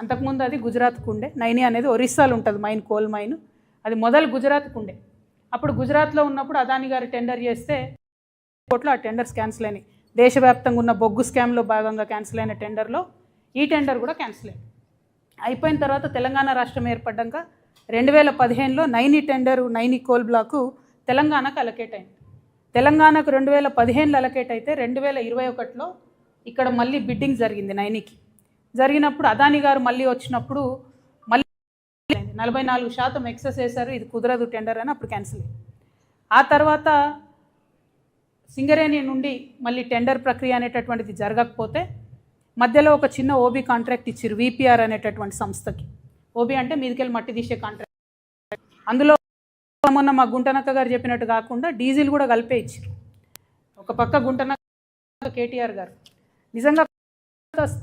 అంతకుముందు అది గుజరాత్కు ఉండే నైని అనేది ఒరిస్సాలో ఉంటుంది మైన్ కోల్ మైన్. అది మొదలు గుజరాత్కు ఉండే అప్పుడు గుజరాత్లో ఉన్నప్పుడు అదాని గారు టెండర్ చేస్తే కోట్లో ఆ టెండర్స్ క్యాన్సిల్ అయినాయి. దేశవ్యాప్తంగా ఉన్న బొగ్గు స్కామ్లో భాగంగా క్యాన్సిల్ అయిన టెండర్లో ఈ టెండర్ కూడా క్యాన్సిల్ అయింది. అయిపోయిన తర్వాత తెలంగాణ రాష్ట్రం ఏర్పడ్డాక రెండు వేల పదిహేనులో Naini tender Naini coal block తెలంగాణకు అలకేట్ అయింది. తెలంగాణకు రెండు వేల పదిహేనులో అలకేట్ అయితే రెండు వేల ఇరవై ఒకటిలో ఇక్కడ మళ్ళీ బిడ్డింగ్ జరిగింది నైనికి. జరిగినప్పుడు అదాని గారు మళ్ళీ వచ్చినప్పుడు మళ్ళీ నలభై నాలుగు శాతం ఎక్సెస్ చేశారు ఇది కుదరదు టెండర్ అని అప్పుడు క్యాన్సిల్ అయింది ఆ తర్వాత సింగరేణి నుండి మళ్ళీ టెండర్ ప్రక్రియ అనేటటువంటిది జరగకపోతే మధ్యలో ఒక చిన్న ఓబీ కాంట్రాక్ట్ ఇచ్చారు విపిఆర్ అనేటటువంటి సంస్థకి. ఓబీ అంటే మీదికెళ్ళి మట్టి తీసే కాంట్రాక్ట్. అందులో మొన్న మా గుంటనక్క గారు చెప్పినట్టు కాకుండా డీజిల్ కూడా కలిపే ఇచ్చారు ఒక పక్క గుంటనక్క కేటీఆర్ గారు. నిజంగా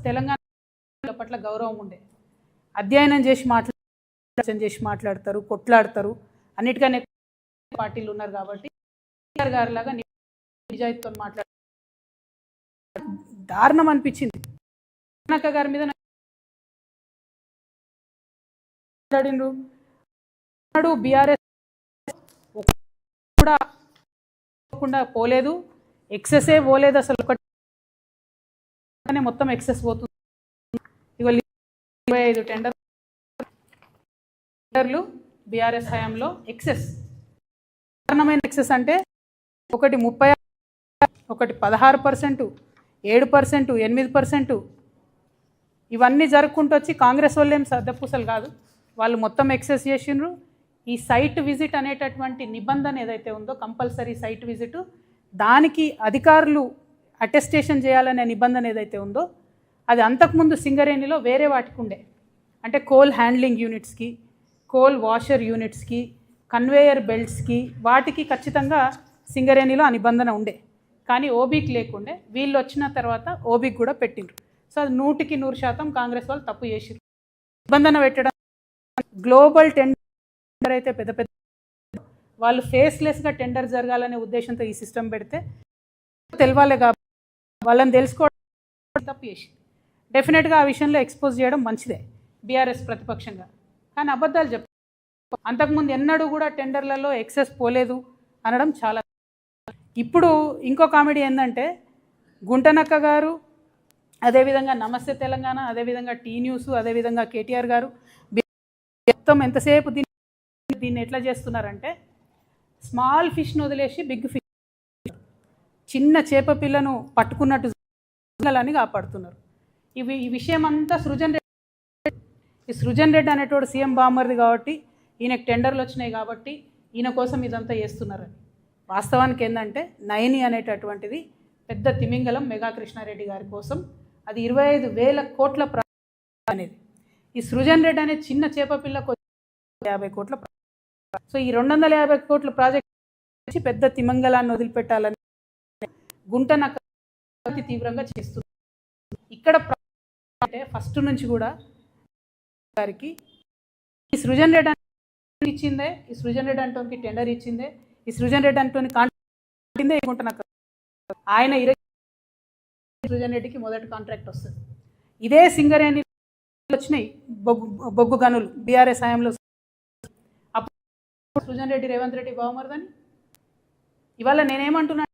తెలంగాణ పట్ల గౌరవం ఉండే. అధ్యయనం చేసి మాట్లాడ చేసి మాట్లాడతారు కొట్లాడతారు. అన్నిటికన్నా పార్టీలు ఉన్నారు కాబట్టి కేటీఆర్ లాగా నిజాయితీతో మాట్లాడ దారుణం అనిపించింది. గుంటనక్క గారి మీద మాట్లాడిండ్రు. నాడు బీఆర్ఎస్ కూడా పోలేదు. ఎక్సెసే పోలేదు అసలు. ఒకటి మొత్తం ఎక్సెస్ పోతుంది. ఇరవై ఐదు టెండర్ టెండర్లు బీఆర్ఎస్ హయాంలో ఎక్సెస్. కారణమైన ఎక్సెస్ అంటే ఒకటి ముప్పై ఒకటి పదహారు పర్సెంటు ఏడు పర్సెంటు ఎనిమిది పర్సెంటు. ఇవన్నీ జరుపుకుంటూ వచ్చి కాంగ్రెస్ వాళ్ళు ఏం సర్దపూసలు కాదు. వాళ్ళు మొత్తం ఎక్సెస్ చేసిండ్రు. ఈ సైట్ విజిట్ అనేటటువంటి నిబంధన ఏదైతే ఉందో కంపల్సరీ సైట్ విజిట్ దానికి అధికారులు అటెస్టేషన్ చేయాలనే నిబంధన ఏదైతే ఉందో అది అంతకుముందు సింగరేణిలో వేరే వాటికి ఉండే. అంటే కోల్ హ్యాండ్లింగ్ యూనిట్స్కి కోల్ వాషర్ యూనిట్స్కి కన్వేయర్ బెల్ట్స్కి వాటికి ఖచ్చితంగా సింగరేణిలో ఆ నిబంధన ఉండే. కానీ ఓబీకి లేకుండే. వీళ్ళు వచ్చిన తర్వాత ఓబీకి కూడా పెట్టిండ్రు. సో అది నూటికి నూరు శాతం కాంగ్రెస్ వాళ్ళు తప్పు చేసిరు నిబంధన పెట్టడం గ్లోబల్ టెండర్ అయితే పెద్ద పెద్ద వాళ్ళు ఫేస్లెస్గా టెండర్ జరగాలనే ఉద్దేశంతో ఈ సిస్టమ్ పెడితే తెలవాలి కాబట్టి వాళ్ళని తెలుసుకోవడం తప్పు చేసి డెఫినెట్గా ఆ విషయంలో ఎక్స్పోజ్ చేయడం మంచిదే బీఆర్ఎస్ ప్రతిపక్షంగా. కానీ అబద్ధాలు చెప్ అంతకుముందు ఎన్నడూ కూడా టెండర్లలో ఎక్సెస్ పోలేదు అనడం చాలా ఇప్పుడు ఇంకో కామెడీ ఏంటంటే గుంటనక్క గారు అదేవిధంగా నమస్తే తెలంగాణ అదేవిధంగా టీ న్యూస్ అదేవిధంగా కేటీఆర్ గారు మొత్తం ఎంతసేపు దీన్ని దీన్ని ఎట్లా చేస్తున్నారంటే స్మాల్ ఫిష్ను వదిలేసి బిగ్ ఫిష్ చిన్న చేప పిల్లను పట్టుకున్నట్టు అని కాపాడుతున్నారు. ఇవి ఈ విషయం అంతా సృజన్ రెడ్డి ఈ సృజన్ రెడ్డి అనేటోడు సీఎం బామ్మర్ది కాబట్టి ఈయనకు టెండర్లు వచ్చినాయి కాబట్టి ఈయన కోసం ఇదంతా చేస్తున్నారని. వాస్తవానికి ఏంటంటే నయని అనేటటువంటిది పెద్ద తిమింగలం మెగా కృష్ణారెడ్డి గారి కోసం అది ఇరవై ఐదు వేల కోట్ల అనేది. ఈ సృజన్ రెడ్డి అనే చిన్న చేప పిల్లకు యాభై కోట్ల సో ఈ రెండు వందల యాభై కోట్ల ప్రాజెక్ట్ వచ్చి పెద్ద తిమంగళాన్ని వదిలిపెట్టాలని గుంటనక్క అతి తీవ్రంగా చేస్తుంది ఇక్కడ అంటే ఫస్ట్ నుంచి కూడా గారికి ఈ సృజన్ రెడ్డి అంటే ఇచ్చిందే ఈ సృజన్ రెడ్డి అంటోనికి టెండర్ ఇచ్చిందే ఈ సృజన్ రెడ్డి అంటోని కాంట్రాక్ట్ ఈ ఆయన ఇరవై సృజన్ రెడ్డికి మొదటి కాంట్రాక్ట్ వస్తుంది. ఇదే సింగరేణి వచ్చినాయి బొగ్గు బొగ్గు గనులు బీఆర్ఎస్ హయాంలో అప్పుడు సృజన్ రెడ్డి రేవంత్ రెడ్డి బావమరదని. ఇవాళ నేనేమంటున్నా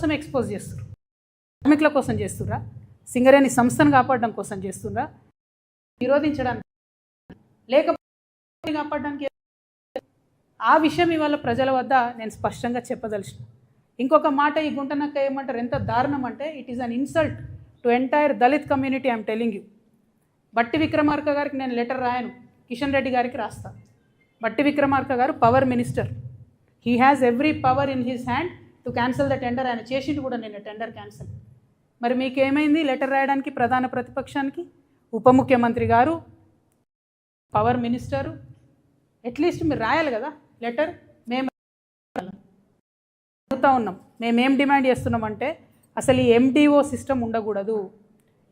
కోసం ఎక్స్పోజ్ చేస్తారు. కార్మికుల కోసం చేస్తురా సింగరేణి సంస్థను కాపాడడం కోసం చేస్తురా నిరోధించడానికి లేకపోతే కాపాడడానికి ఆ విషయం ఇవాళ ప్రజల వద్ద నేను స్పష్టంగా చెప్పదలిచిన ఇంకొక మాట ఈ గుంటనక్క ఏమంటారు? ఎంత దారుణం అంటే it is an insult to entire Dalit community I'm telling you Bhatti Vikramarka గారికి నేను లెటర్ రాయను. కిషన్ రెడ్డి గారికి రాస్తా. బట్టి విక్రమార్క గారు power minister. He has every power in his hand to cancel the tender ఆయన చేసిండు కూడా నేను టెండర్ క్యాన్సిల్ మరి మీకేమైంది లెటర్ రాయడానికి ప్రధాన ప్రతిపక్షానికి? ఉప ముఖ్యమంత్రి గారు పవర్ మినిస్టరు అట్లీస్ట్ మీరు రాయాలి కదా లెటర్? మేము అడుగుతూ ఉన్నాం. మేమేం డిమాండ్ చేస్తున్నామంటే అసలు ఈ ఎండిఓ సిస్టమ్ ఉండకూడదు.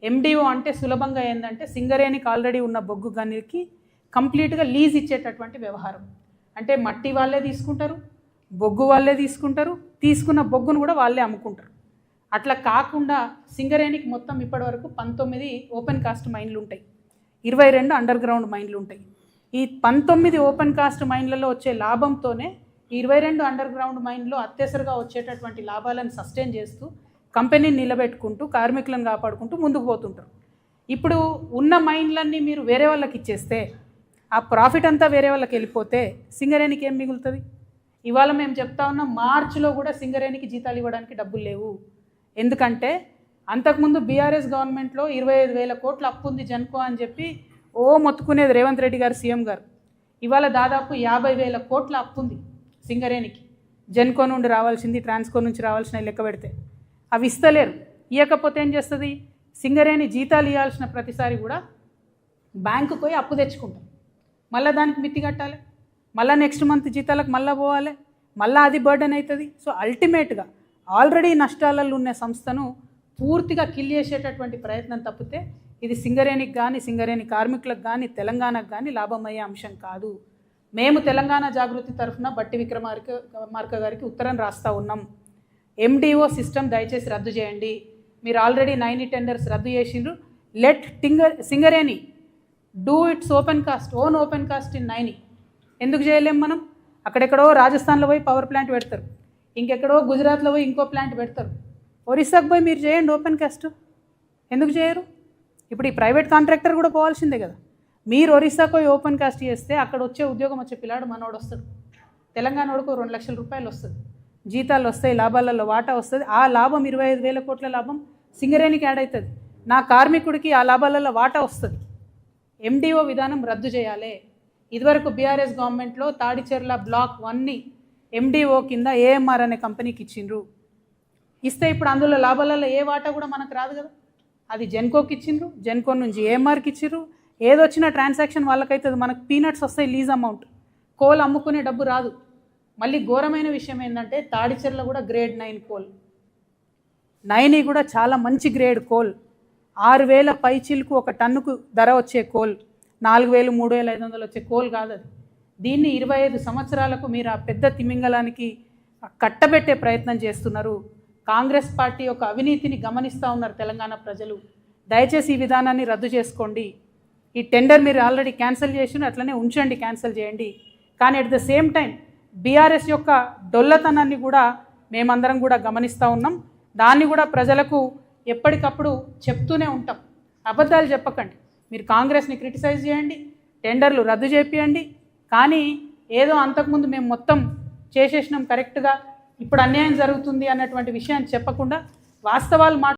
ఎండిఓ అంటే సులభంగా ఏంటంటే సింగరేణికి ఆల్రెడీ ఉన్న బొగ్గు గనికి కంప్లీట్గా లీజ్ ఇచ్చేటటువంటి వ్యవహారం. అంటే మట్టి వాళ్ళే తీసుకుంటారు బొగ్గు వాళ్ళే తీసుకుంటారు తీసుకున్న బొగ్గును కూడా వాళ్ళే అమ్ముకుంటారు. అట్లా కాకుండా సింగరేణికి మొత్తం ఇప్పటివరకు పంతొమ్మిది ఓపెన్ కాస్ట్ మైన్లు ఉంటాయి. ఇరవై రెండు అండర్ గ్రౌండ్ మైన్లు ఉంటాయి. ఈ పంతొమ్మిది ఓపెన్ కాస్ట్ మైన్లలో వచ్చే లాభంతోనే ఇరవై రెండు అండర్ గ్రౌండ్ మైన్లో అత్యవసరగా వచ్చేటటువంటి లాభాలను సస్టైన్ చేస్తూ కంపెనీని నిలబెట్టుకుంటూ కార్మికులను కాపాడుకుంటూ ముందుకు పోతుంటారు. ఇప్పుడు ఉన్న మైన్లన్నీ మీరు వేరే వాళ్ళకి ఇచ్చేస్తే ఆ ప్రాఫిట్ అంతా వేరే వాళ్ళకి వెళ్ళిపోతే సింగరేణికి ఏం మిగులుతుంది? ఇవాళ మేము చెప్తా ఉన్నాం మార్చిలో కూడా సింగరేణికి జీతాలు ఇవ్వడానికి డబ్బులు లేవు. ఎందుకంటే అంతకుముందు బీఆర్ఎస్ గవర్నమెంట్లో ఇరవై ఐదు వేల కోట్ల అప్పు ఉంది జన్కో అని చెప్పి ఓ మొత్తుకునేది రేవంత్ రెడ్డి గారు సీఎం గారు. ఇవాళ దాదాపు యాభై వేల కోట్ల అప్పు ఉంది సింగరేణికి. జన్కో నుండి రావాల్సింది ట్రాన్స్కో నుంచి రావాల్సిన లెక్క పెడితే. అవి ఇస్తలేరు. ఇవ్వకపోతే ఏం చేస్తుంది? సింగరేణి జీతాలు ఇవ్వాల్సిన ప్రతిసారి కూడా బ్యాంకుకు పోయి అప్పు తెచ్చుకుంటాం. మళ్ళీ దానికి మిత్తి కట్టాలి. మళ్ళీ నెక్స్ట్ మంత్ జీతాలకు మళ్ళీ పోవాలి. మళ్ళీ అది బర్డెన్ అవుతుంది. సో అల్టిమేట్గా ఆల్రెడీ నష్టాలలో ఉన్న సంస్థను పూర్తిగా కిల్ చేసేటటువంటి ప్రయత్నం తప్పితే ఇది సింగరేణికి కానీ సింగరేణి కార్మికులకు కానీ తెలంగాణకు కానీ లాభమయ్యే అంశం కాదు. మేము తెలంగాణ జాగృతి తరఫున బట్టి విక్రమార్క మార్క గారికి ఉత్తరం రాస్తా ఉన్నాం. ఎండిఓ సిస్టమ్ దయచేసి రద్దు చేయండి. మీరు ఆల్రెడీ నైన్ టెండర్స్ రద్దు చేసిండ్రు. Let టింగర్ Singareni do its open cast own open cast in Naini. ఎందుకు చేయలేం మనం? అక్కడెక్కడో రాజస్థాన్లో పోయి పవర్ ప్లాంట్ పెడతారు. ఇంకెక్కడో గుజరాత్లో పోయి ఇంకో ప్లాంట్ పెడతారు. ఒరిస్సాకు పోయి మీరు చేయండి ఓపెన్ కాస్ట్ ఎందుకు చేయరు? ఇప్పుడు ఈ ప్రైవేట్ కాంట్రాక్టర్ కూడా పోవాల్సిందే కదా. మీరు ఒరిస్సాకు పోయి ఓపెన్ కాస్ట్ చేస్తే అక్కడ వచ్చే ఉద్యోగం వచ్చే పిల్లాడు మనోడు వస్తాడు. తెలంగాణ వాడుకు రెండు లక్షల రూపాయలు వస్తుంది. జీతాలు వస్తాయి లాభాలలో వాటా వస్తుంది. ఆ లాభం ఇరవై ఐదు వేల కోట్ల లాభం సింగరేణికి యాడ్ అవుతుంది నా కార్మికుడికి ఆ లాభాలలో వాటా వస్తుంది. ఎండిఓ విధానం రద్దు చేయాలి. ఇదివరకు బీఆర్ఎస్ గవర్నమెంట్లో తాడిచెర్ల బ్లాక్ వన్ని ఎండిఓ కింద ఏఎంఆర్ అనే కంపెనీకి ఇచ్చిండ్రు. ఇస్తే ఇప్పుడు అందులో లాభాలలో ఏ వాటా కూడా మనకు రాదు కదా. అది జెన్కోకి ఇచ్చిండ్రు. జెన్కో నుంచి ఏఎంఆర్కి ఇచ్చిర్రు ఏదొచ్చిన ట్రాన్సాక్షన్ వాళ్ళకైతుంది మనకు పీనట్స్ వస్తాయి లీజ్ అమౌంట్ కోల్ అమ్ముకునే డబ్బు రాదు. మళ్ళీ ఘోరమైన విషయం ఏంటంటే తాడిచెర్ల కూడా గ్రేడ్ నైన్ కోల్. నైని కూడా చాలా మంచి గ్రేడ్ కోల్. ఆరు వేల పైచీలకు ఒక టన్నుకు ధర వచ్చే కోల్. నాలుగు వేలు మూడు వేల ఐదు వందలు వచ్చే కోల్ కాదు అది. దీన్ని ఇరవై ఐదు సంవత్సరాలకు మీరు ఆ పెద్ద తిమింగలానికి కట్టబెట్టే ప్రయత్నం చేస్తున్నారు. కాంగ్రెస్ పార్టీ యొక్క అవినీతిని గమనిస్తూ ఉన్నారు తెలంగాణ ప్రజలు. దయచేసి ఈ విధానాన్ని రద్దు చేసుకోండి. ఈ టెండర్ మీరు ఆల్రెడీ క్యాన్సిల్ చేసి అట్లనే ఉంచండి క్యాన్సిల్ చేయండి. కానీ at the same time BRS యొక్క డొల్లతనాన్ని కూడా మేమందరం కూడా గమనిస్తూ ఉన్నాం. దాన్ని కూడా ప్రజలకు ఎప్పటికప్పుడు చెప్తూనే ఉంటాం. అబద్ధాలు చెప్పకండి. మీరు కాంగ్రెస్ని క్రిటిసైజ్ చేయండి టెండర్లు రద్దు చేపియండి కానీ ఏదో అంతకుముందు మేము మొత్తం చేసేసినాం కరెక్ట్గా ఇప్పుడు అన్యాయం జరుగుతుంది అన్నటువంటి విషయాన్ని చెప్పకుండా వాస్తవాలు మాట